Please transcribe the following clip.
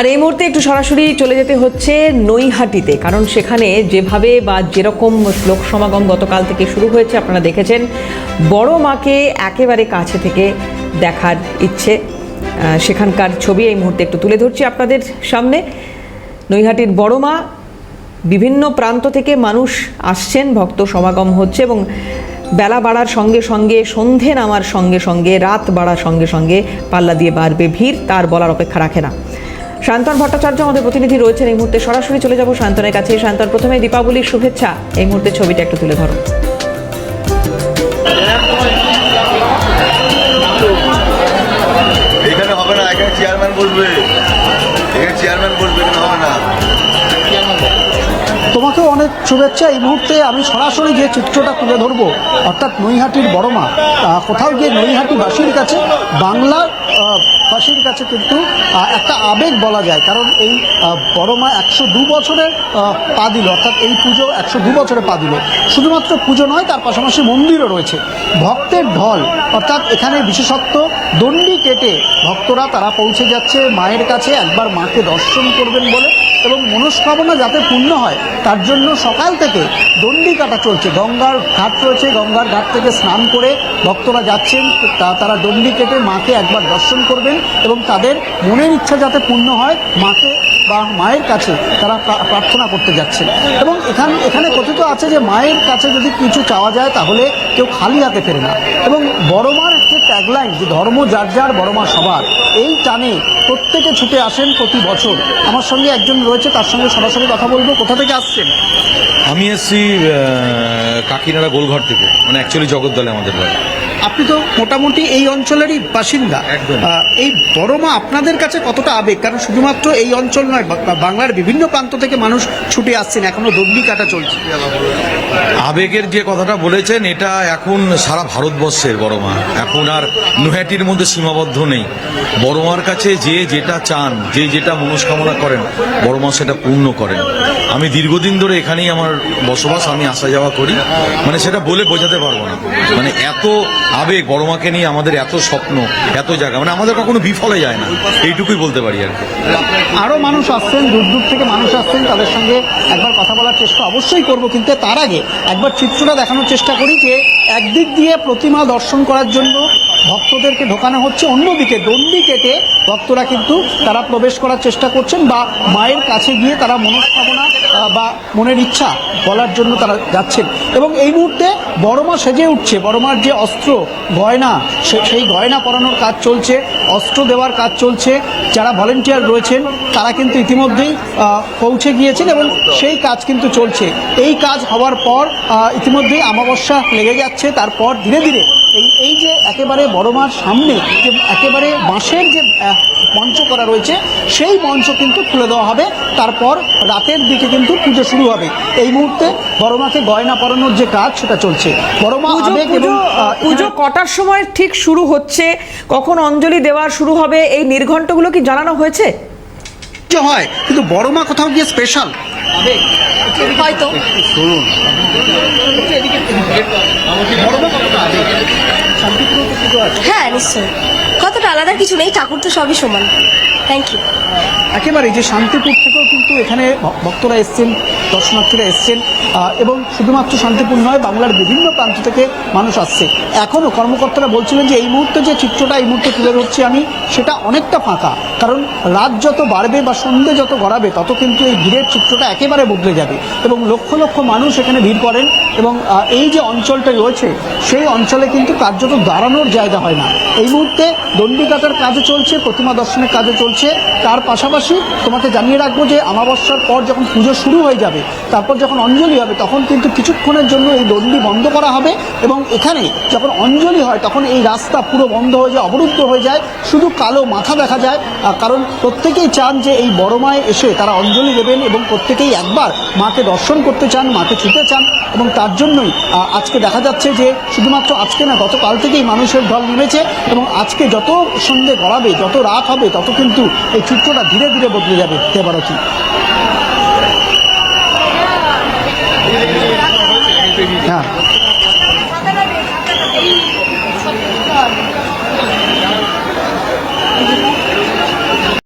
আর এই মুহূর্তে একটু সরাসরি চলে যেতে হচ্ছে নৈহাটিতে, কারণ সেখানে যেভাবে বা যেরকম লোক সমাগম গতকাল থেকে শুরু হয়েছে, আপনারা দেখেছেন, বড় মাকে একেবারে কাছে থেকে দেখার ইচ্ছে। সেখানকার ছবি এই মুহূর্তে একটু তুলে ধরছি আপনাদের সামনে। নৈহাটির বড় মা, বিভিন্ন প্রান্ত থেকে মানুষ আসছেন, ভক্ত সমাগম হচ্ছে এবং বেলা বাড়ার সঙ্গে সঙ্গে, সন্ধে নামার সঙ্গে সঙ্গে, রাত বাড়ার সঙ্গে সঙ্গে পাল্লা দিয়ে বাড়বে ভিড়, তার বলার অপেক্ষা রাখে না। শান্তন ভট্টাচার্য আমাদের প্রতিনিধি রয়েছেন এই মুহূর্তে। সরাসরি চলে যাব শান্তনের কাছে। শান্তন প্রথমে দীপাবলির শুভেচ্ছা। এই মুহূর্তে ছবিটা একটু তুলে ধরো। এখানে হবে না এখানে চেয়ারম্যান বসবে। এখানে চেয়ারম্যান বসবে এখানে হবে না। তোমাকেও অনেক শুভেচ্ছা। এই মুহূর্তে আমি সরাসরি যে চিত্রটা তুলে ধরবো অর্থাৎ নৈহাটির বড়মা কোথাও গিয়ে নৈহাটিবাসীর কাছে বাংলার বাসীর কাছে কিন্তু একটা আবেগ বলা যায়। কারণ এই আহ, বড়মা একশো দু বছরের আহ, পা দিল অর্থাৎ এই পুজো একশো দু বছরে পা দিল। শুধুমাত্র পুজো নয় তার পাশাপাশি মন্দিরও রয়েছে। ভক্তের ঢল অর্থাৎ এখানে বিশেষত্ব দণ্ডি কেটে ভক্তরা তারা পৌঁছে যাচ্ছে মায়ের কাছে একবার মাকে দর্শন করবেন বলে এবং মনস্কামনা যাতে পূর্ণ হয় তার জন্য সকাল থেকে দণ্ডি কাটা চলছে। গঙ্গার ঘাট রয়েছে গঙ্গার ঘাট থেকে স্নান করে ভক্তরা যাচ্ছেন তা তারা দণ্ডি কেটে মাকে একবার দর্শন করবেন। এবং তাদের মনের ইচ্ছা যাতে পূর্ণ হয় মাকে বা মায়ের কাছে তারা প্রার্থনা করতে যাচ্ছেন এবং এখান এখানে কথিত আছে যে মায়ের কাছে যদি কিছু চাওয়া যায় তাহলে কেউ খালি হাতে ফেরে না। এবং বড়মার যে ট্যাগলাইন যে ধর্ম যার যার বড় মা সবার এই টানে প্রত্যেকে ছুটে আসেন প্রতি বছর। আমার সঙ্গে একজন রয়েছে তার সঙ্গে সরাসরি কথা বলব। কোথা থেকে আসছেন? আমি এসছি আহ, কাকিনাড়া গোলঘর থেকে। মানে অ্যাকচুয়ালি জগদ্দলে আমাদের বাড়ি। আপনি তো মোটামুটি এই অঞ্চলেরই বাসিন্দা। এই বড়মা আপনাদের কাছে কতটা আবেগ? কারণ শুধুমাত্র এই অঞ্চল নয় বা- বাংলার বিভিন্ন প্রান্ত থেকে মানুষ ছুটে আসছেন। এখনও দণ্ডি কাটা চলছে। আবেগের যে কথাটা বলেছেন এটা এখন সারা ভারতবর্ষের বড় মা। এখন আর নুহাটির মধ্যে সীমাবদ্ধ নেই। বড় মার কাছে যে যেটা চান যে যেটা মনস্কামনা করেন বড় মা সেটা পূর্ণ করেন। আমি দীর্ঘদিন ধরে এখানেই আমার বসবাস আমি আসা যাওয়া করি। মানে সেটা বলে বোঝাতে পারব না। মানে এত আবেগ বড় মাকে নিয়ে আমাদের এত স্বপ্ন এত জায়গা। মানে আমাদের কখনো বিফলে যায় না। এইটুকুই বলতে পারি আর কি। আরও মানুষ আসছেন, দূর দূর থেকে মানুষ আসছেন, তাদের সঙ্গে একবার কথা বলার চেষ্টা অবশ্যই করব, কিন্তু তার আগে একবার চিত্রটা দেখানোর চেষ্টা করি যে একদিক দিয়ে প্রতিমা দর্শন করার জন্য ভক্তদেরকে ঢোকানো হচ্ছে অন্যদিকে, দণ্ডি কেটে ভক্তরা কিন্তু তারা প্রবেশ করার চেষ্টা করছেন বা মায়ের কাছে গিয়ে তারা মনস্কামনা বা মনের ইচ্ছা বলার জন্য তারা যাচ্ছেন। এবং এই মুহূর্তে বড়মা সেজে উঠছে। বড়মার যে অস্ত্র গয়না সেই গয়না পরানোর কাজ চলছে, অস্ত্র দেওয়ার কাজ চলছে। যারা ভলেন্টিয়ার রয়েছেন, তারা কিন্তু ইতিমধ্যেই পৌঁছে গিয়েছেন এবং সেই কাজ কিন্তু চলছে। এই কাজ হওয়ার পর ইতিমধ্যেই অমাবস্যা লেগে যাচ্ছে। তারপর ধীরে ধীরে এই এই যে একেবারে বড়মার সামনে যে একেবারে বাঁশের যে মঞ্চ করা রয়েছে সেই মঞ্চ কিন্তু খুলে দেওয়া হবে। তারপর রাতের দিকে কিন্তু পুজো শুরু হবে। এই মুহূর্তে বড় মাকে গয়না পরানোর যে কাজ সেটা চলছে। বড় মা পুজো পুজো কটার সময় ঠিক শুরু হচ্ছে? কখন অঞ্জলি দেওয়া শুরু হবে? এই নির্ঘণ্টগুলো কি জানানো হয়েছে? হয় কিন্তু বড় মা কোথাও গিয়ে স্পেশাল হয়তো। হ্যাঁ নিশ্চয়ই। কতটা আলাদা কিছু নেই ঠাকুর তো সবই সমান। থ্যাংক ইউ একেবারে যে শান্তিপুর থেকেও কিন্তু এখানে ভক্তরা এসছেন, দর্শনার্থীরা এসছেন এবং শুধুমাত্র শান্তিপুর নয়, বাংলার বিভিন্ন প্রান্ত থেকে মানুষ আসছে। এখনও কর্মকর্তারা বলছিলেন যে এই মুহূর্তে যে চিত্রটা এই মুহূর্তে তুলে ধরছি আমি, সেটা অনেকটা ফাঁকা। কারণ রাত যত বাড়বে বা সন্ধে যত গড়াবে, তত কিন্তু এই ভিড়ের চিত্রটা একেবারে বদলে যাবে। এবং লক্ষ লক্ষ মানুষ এখানে ভিড় করেন এবং এই যে অঞ্চলটা রয়েছে, সেই অঞ্চলে কিন্তু কার্যত দাঁড়ানোর জায়গা হয় না। এই মুহূর্তে দণ্ডিকাটার কাজও চলছে, প্রতিমা দর্শনের কাজও চলছে। তার পাশাপাশি তোমাকে জানিয়ে রাখব যে আমাবস্যার পর যখন পুজো শুরু হয়ে যাবে, তারপর যখন অঞ্জলি হবে, তখন কিন্তু কিছুক্ষণের জন্য এই দণ্ডি বন্ধ করা হবে এবং এখানে যখন অঞ্জলি হয়, তখন এই রাস্তা পুরো বন্ধ হয়ে যায়, অবরুদ্ধ হয়ে যায়। শুধু কালো মাথা দেখা যায় কারণ প্রত্যেকেই চান যে এই বড় মায়ে এসে তারা অঞ্জলি দেবেন এবং প্রত্যেকেই একবার মাকে দর্শন করতে চান, মাকে ছুতে চান এবং তার জন্যই আজকে দেখা যাচ্ছে যে শুধুমাত্র আজকে না, গতকাল থেকেই মানুষের ঢল নেমেছে এবং আজকে যত সন্ধে গড়াবে, যত রাত হবে, তত কিন্তু এই চিত্রটা ধীরে ধীরে বদলে যাবে দেবারতী হ্যাঁ